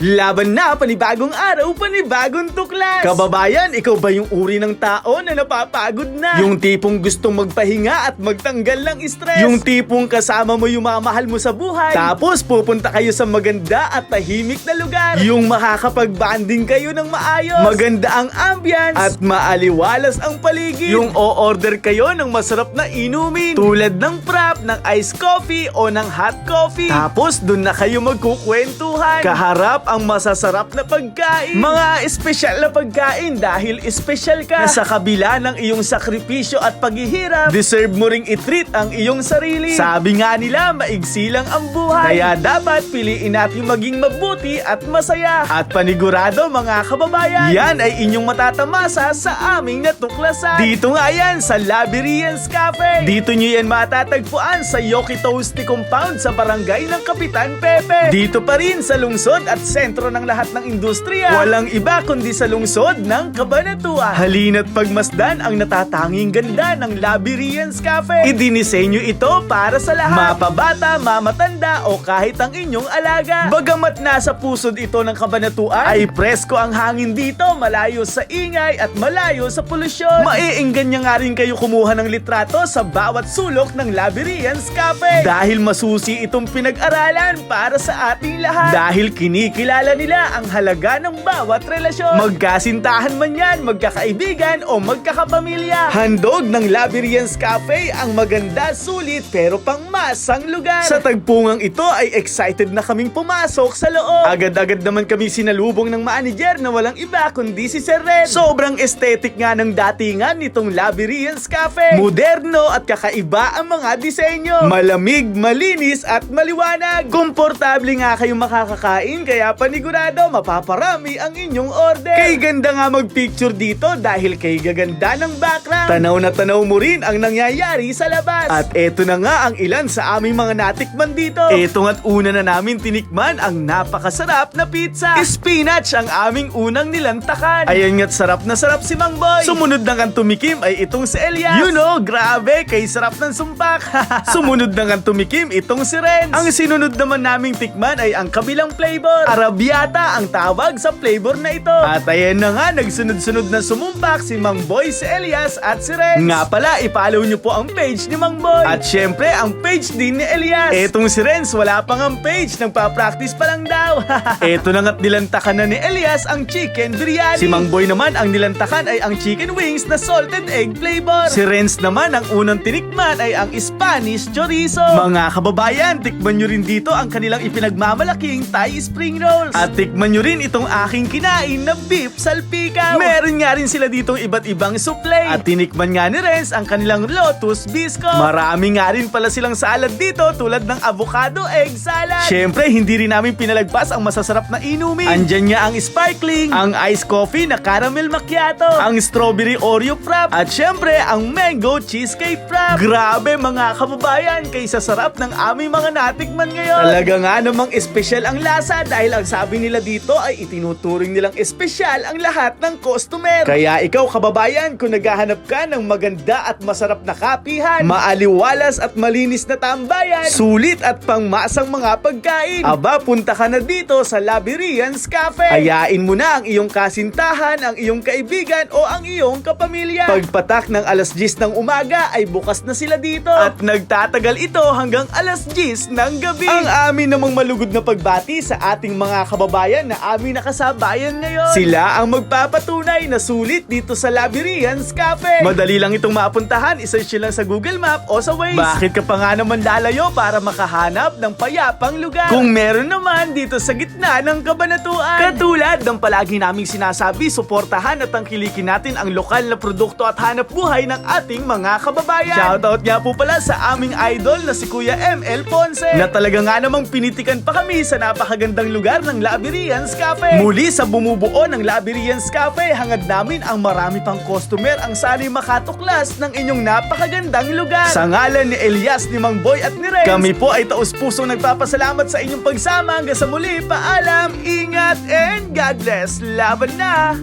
Laban na, panibagong araw, panibagong tuklas! Kababayan, ikaw ba yung uri ng tao na napapagod na? Yung tipong gustong magpahinga at magtanggal ng stress? Yung tipong kasama mo yung mga mahal mo sa buhay? Tapos pupunta kayo sa maganda at tahimik na lugar? Yung makakapag-banding kayo ng maayos? Maganda ang ambience at maaliwalas ang paligid? Yung o-order kayo ng masarap na inumin tulad ng prop, ng iced coffee o ng hot coffee? Tapos dun na kayo magkukwentuhan. Kaharap ang masasarap na pagkain. Mga espesyal na pagkain dahil espesyal ka. Na sa kabila ng iyong sakripisyo at paghihirap, deserve mo ring itreat ang iyong sarili. Sabi nga nila, maigsi lang ang buhay. Kaya dapat piliin natin maging mabuti at masaya. At panigurado mga kababayan, yan ay inyong matatamasa sa aming natuklasan. Dito nga yan sa Labirians Cafe. Dito nyo yan matatagpuan sa Yoki Toasty Compound sa barangay ng Kapitan Pepe. Dito pa rin sa lungsod at sentro ng lahat ng industriya. Walang iba kundi sa lungsod ng Cabanatuan. Halina't pagmasdan ang natatanging ganda ng Labirians Cafe. Idinisenyo ito para sa lahat. Mapabata, mamatanda o kahit ang inyong alaga. Bagamat nasa pusod ito ng Cabanatuan, ay presko ang hangin dito, malayo sa ingay at malayo sa polusyon. Maiinggan niya nga rin kayo kumuha ng litrato sa bawat sulok ng Labirians Cafe. Dahil masusi itong pinag-aralan para sa ating lahat. Dahil kinikilala nila ang halaga ng bawat relasyon. Magkasintahan man yan, magkakaibigan o magkakapamilya. Handog ng Labirians Cafe ang maganda, sulit pero pangmasang lugar. Sa tagpungang ito ay excited na kaming pumasok sa loob. Agad-agad naman kami sinalubong ng manager na walang iba kundi si Sir Red. Sobrang aesthetic nga ng datingan nitong Labirians Cafe. Moderno at kakaiba ang mga disenyo. Malamig, malinis at maliwanag. Komportable nga kayong makakakain kaya panigurado mapaparami ang inyong order. Kay ganda nga magpicture dito dahil kay gaganda ng background. Tanaw na tanaw mo rin ang nangyayari sa labas. At eto na nga ang ilan sa aming mga natikman dito. Eto nga't una na namin tinikman ang napakasarap na pizza. Spinach ang aming unang nilantakan. Ayan nga't sarap na sarap si Mang Boy. Sumunod na kang tumikim ay itong si Elias. You know, grabe, kay sarap ng sumpak. Sumunod na kang tumikim itong si Renz. Ang sinunod naman naming tikman ay ang kabilang flavor. Arabiata ang tawag sa flavor na ito. At ayan na nga, nagsunod-sunod na sumumpak si Mang Boy, si Elias at si Renz. Nga pala, ipollow nyo po ang page ni Mang Boy. At syempre, ang page din ni Elias. Etong si Renz, wala pang ang page, nagpa-practice pa lang daw. Eto na nga't nilantakan na ni Elias ang chicken biryani. Si Mang Boy naman, ang nilantakan ay ang chicken wings na salted egg flavor. Si Renz naman, ang unang tinikman ay ang Spanish chorizo. Mga kababayan, tikman nyo rin dito ang kanilang ipinagmamalaking Thai spring rolls. At tikman nyo rin itong aking kinain na beef salpikaw. Meron nga rin sila ditong iba't ibang suplay. At tinikman nga ni Renz ang kanilang lotus bisco. Marami nga rin pala silang salad dito tulad ng avocado egg salad. Syempre, hindi rin namin pinalagpas ang masasarap na inumin. Andyan nga ang sparkling, ang iced coffee na caramel macchiato, ang strawberry Oreo frap, at syempre ang mango cheesecake frap. Grabe mga kababayan, kay sa sarap ng aming mga natikman ngayon. Talaga nga namang espesyal ang lasa dahil ang sabi nila dito ay itinuturing nilang espesyal ang lahat ng customer. Kaya ikaw kababayan, kung naghahanap ka ng maganda at masarap na kapihan, maaliwalas at malinis na tambayan, sulit at pangmasang mga pagkain, aba punta ka na dito sa Labirians Cafe. Ayain mo na ang iyong kasintahan, ang iyong kaibigan o ang iyong kapamilya. Pagpatak ng alas 10 ng umaga ay bukas na sila dito at nagtatagal ito hanggang alas 10 ng gabi. Ang amin namang malugod na pagbati sa ating mga kababayan na amin nakasabayan ngayon. Sila ang magpapatunay na sulit dito sa Labirians Cafe. Madali lang itong mapuntahan, isearch lang sa Google Map o sa Waze. Bakit ka pa nga naman lalayo para makahanap ng payapang lugar? Kung meron naman dito sa gitna ng kabanatuan. Katulad ng palagi naming sinasabi, suportahan at tangkilikin natin ang lokal na produkto at hanap buhay ng ating mga kababayan. Shoutout nga po pala sa aming idol na si Kuya ML Ponce na talaga nga namang pinitikan pa kami sa napakagandang lugar ng Labirians Cafe. Muli sa bumubuo ng Labirians Cafe, hangad namin ang marami pang customer ang sana'y makatuklas ng inyong napakagandang lugar. Sa ngalan ni Elias, ni Mang Boy at ni Renz, kami po ay taus-pusong nagpapasalamat sa inyong pagsama hanggang sa muli. Paalam, ingat, and God bless. Laban na!